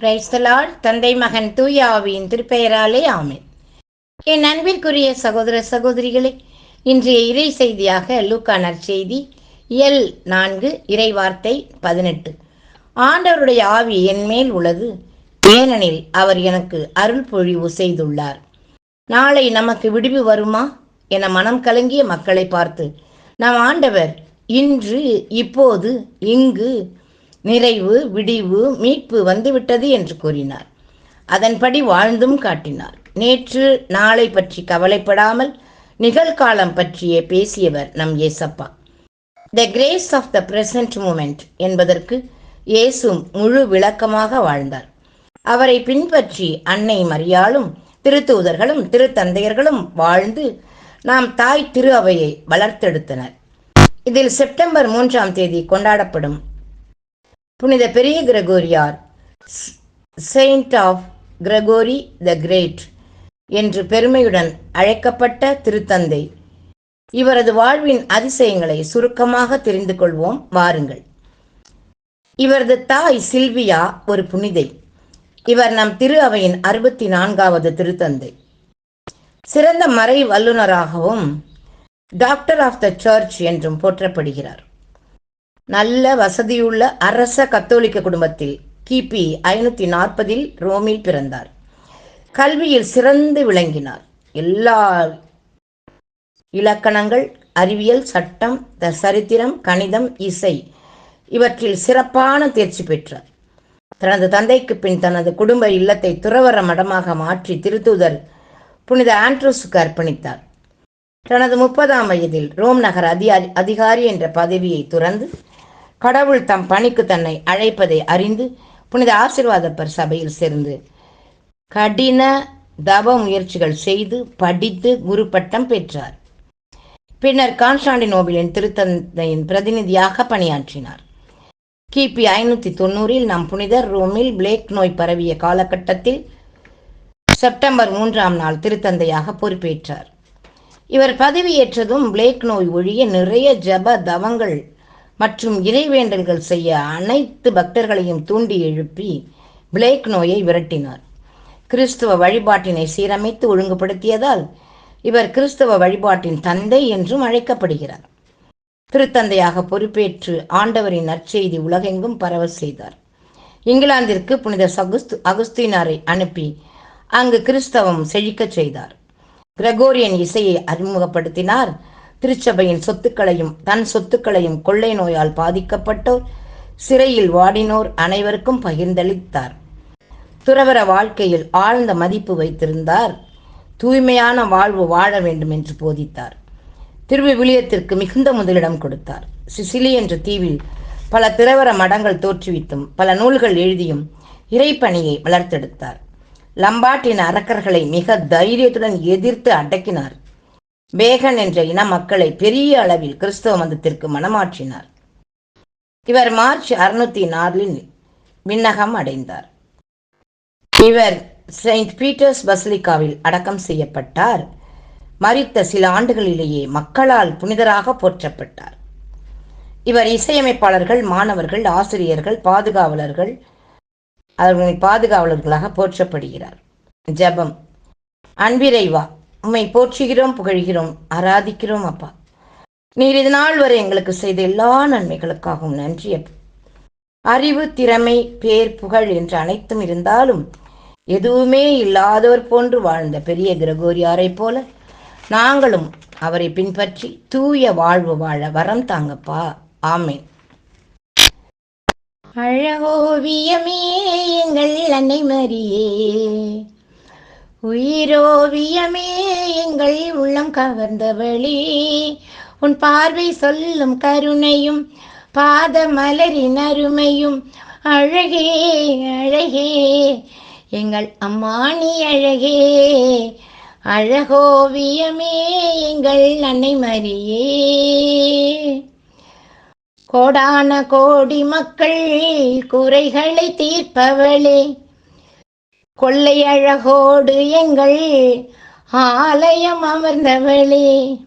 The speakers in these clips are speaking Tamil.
பிரைஸ்தலால் தந்தை மகன் தூய ஆவியின் திருப்பெயராலே ஆமேன். என் அன்பிற்குரிய சகோதர சகோதரிகளே இன்றைய இறை செய்தியாக லூக்கானர் செய்தி எல் நான்கு இறைவார்த்தை பதினெட்டு. ஆண்டவருடைய ஆவி என் மேல் உள்ளது ஏனெனில் அவர் எனக்கு அருள் பொழிவு செய்துள்ளார். நாளை நமக்கு விடுவி வருமா என மனம் கலங்கிய மக்களை பார்த்து நம் ஆண்டவர் இன்று இப்போது இங்கு நிறைவு விடிவு மீட்பு வந்துவிட்டது என்று கூறினார். அதன்படி வாழ்ந்தும் காட்டினார். நேற்று நாளை பற்றி கவலைப்படாமல் நிகழ்காலம் பற்றியே பேசியவர் நம் ஏசப்பா the grace of the present moment என்பதற்கு இயேசும் முழு விளக்கமாக வாழ்ந்தார். அவரை பின்பற்றி அன்னை மரியாளும் திருத்தூதர்களும் திருத்தந்தையர்களும் வாழ்ந்து நாம் தாய் திரு அவையை வளர்த்தெடுத்தனர். இதில் செப்டம்பர் மூன்றாம் தேதி கொண்டாடப்படும் புனித பெரிய கிரகோரியார் saint of Gregory the Great என்று பெருமையுடன் அழைக்கப்பட்ட திருத்தந்தை. இவரது வாழ்வின் அதிசயங்களை சுருக்கமாக தெரிந்து கொள்வோம் வாருங்கள். இவரது தாய் சில்வியா ஒரு புனிதை. இவர் நம் திரு அவையின் அறுபத்தி நான்காவது திருத்தந்தை. சிறந்த மறை வல்லுநராகவும் டாக்டர் ஆஃப் த சர்ச் என்றும் போற்றப்படுகிறார். நல்ல வசதியுள்ள அரச கத்தோலிக்க குடும்பத்தில் கிபி ஐநூற்றி நாற்பதில் ரோமில் பிறந்தார். கல்வியில் சிறந்து விளங்கினார். எல்லா இலக்கணங்கள் அறிவியல் சட்டம் த சரித்திரம் கணிதம் இசை இவற்றில் சிறப்பான தேர்ச்சி பெற்றார். தனது தந்தைக்கு பின் தனது குடும்ப இல்லத்தை துறவர மடமாக மாற்றி திருத்தூதர் புனித ஆண்ட்ரூஸுக்கு அர்ப்பணித்தார். தனது முப்பதாம் வயதில் ரோம் நகர் அதிகாரி அதிகாரி என்ற பதவியை துறந்து கடவுள் தம் பணிக்கு தன்னை அழைப்பதை அறிந்து புனித ஆசிர்வாதப்பர் சபையில் சேர்ந்து கடின தவ முயற்சிகள் செய்து படித்து குரு பட்டம் பெற்றார். பின்னர் கான்ஸ்டாண்டினோபிளின் திருத்தந்தையின் பிரதிநிதியாக பணியாற்றினார். கிபி ஐநூற்றி தொண்ணூறில் நம் புனிதர் ரோமில் பிளேக் நோய் பரவிய காலகட்டத்தில் செப்டம்பர் மூன்றாம் நாள் திருத்தந்தையாக பொறுப்பேற்றார். இவர் பதவியேற்றதும் பிளேக் நோய் ஒழிய நிறைய ஜப தவங்கள் மற்றும் இறைவேண்டல்கள் செய்ய அனைத்து பக்தர்களையும் தூண்டி எழுப்பி பிளேக் நோயை விரட்டினார். கிறிஸ்துவ வழிபாட்டினை சீரமைத்து ஒழுங்குபடுத்தியதால் இவர் கிறிஸ்தவ வழிபாட்டின் தந்தை என்றும் அழைக்கப்படுகிறார். திருத்தந்தையாக பொறுப்பேற்று ஆண்டவரின் நற்செய்தி உலகெங்கும் பரவ செய்தார். இங்கிலாந்திற்கு புனித சகுஸ்து அகுஸ்தீனாரை அனுப்பி அங்கு கிறிஸ்தவம் செழிக்கச் செய்தார். கிரகோரியன் இசையை அறிமுகப்படுத்தினார். திருச்சபையின் சொத்துக்களையும் தன் சொத்துக்களையும் கொள்ளை நோயால் பாதிக்கப்பட்டோர் சிறையில் வாடினோர் அனைவருக்கும் பகிர்ந்தளித்தார். துறவர வாழ்க்கையில் ஆழ்ந்த மதிப்பு வைத்திருந்தார். தூய்மையான வாழ்வு வாழ வேண்டும் என்று போதித்தார். திருவிவிலியத்திற்கு மிகுந்த முதலிடம் கொடுத்தார். சிசிலி என்ற தீவில் பல திரவர மடங்கள் தோற்றுவித்தும் பல நூல்கள் எழுதியும் இறைப்பணியை வளர்த்தெடுத்தார். லம்பாட்டின் அரக்கர்களை மிக தைரியத்துடன் எதிர்த்து அடக்கினார். பேகன் என்ற இன மக்களை பெரிய அளவில் கிறிஸ்தவ மதத்திற்கு மனமாற்றினார். இவர் மார்ச் அறுநூத்தி நாலில் விண்ணகம் அடைந்தார். இவர் செயின்ட் பீட்டர்ஸ் பஸ்லிகாவில் அடக்கம் செய்யப்பட்டார். மறித்த சில ஆண்டுகளிலேயே மக்களால் புனிதராக போற்றப்பட்டார். இவர் இசையமைப்பாளர்கள் மாணவர்கள் ஆசிரியர்கள் பாதுகாவலர்கள் அவர்களின் பாதுகாவலர்களாக போற்றப்படுகிறார். ஜபம். அன்பிரைவா உம்மை போற்றுகிறோம் புகழ்கிறோம் ஆராதிக்கிறோம் அப்பா. நீர் இது நாள் வரை எங்களுக்கு செய்த எல்லா நன்மைகளுக்காகவும் நன்றி அறிவு திறமை பேர் புகழ் என்று அனைத்தும் இருந்தாலும் எதுவுமே இல்லாதவர் போன்று வாழ்ந்த பெரிய கிரகோரியாரை போல நாங்களும் அவரை பின்பற்றி தூய வாழ்வு வாழ வரம் தாங்கப்பா. ஆமேன். அழகோவியமே எங்கள் அன்னை மரியே. உயிரோவியமே எங்கள் உள்ளம் கவர்ந்தவளே உன் பார்வை சொல்லும் கருணையும் பாத மலரின் அருமையும். அழகே அழகே எங்கள் அம்மானி அழகே. அழகோவியமே எங்கள் அன்னை மரியே. கோடான கோடி மக்கள் குறைகளை தீர்ப்பவளே. கொள்ளையழகோடு எங்கள் ஆலயம் அமர்ந்தவளே.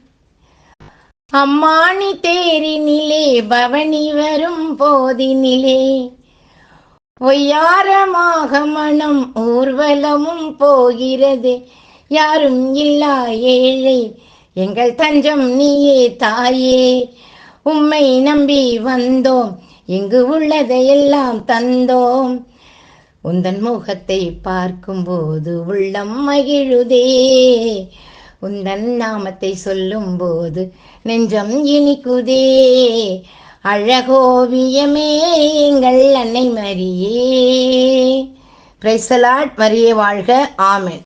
அம்மானி தேரினிலே பவனி வரும் போதினிலே. ஒய்யாரமாக மனம் ஊர்வலமும் போகிறது. யாரும் இல்லா ஏழை. எங்கள் தஞ்சம் நீயே தாயே. உம்மை நம்பி வந்தோம். இங்கு உள்ளதையெல்லாம் தந்தோம். உந்தன் முகத்தை பார்க்கும்போது உள்ளம் மகிழுதே. உந்தன் நாமத்தை சொல்லும்போது நெஞ்சம் இனிக்குதே. அழகோவியமே எங்கள் அன்னை மரியே. பிரைசலாட் மரியே வாழ்க. ஆமென்.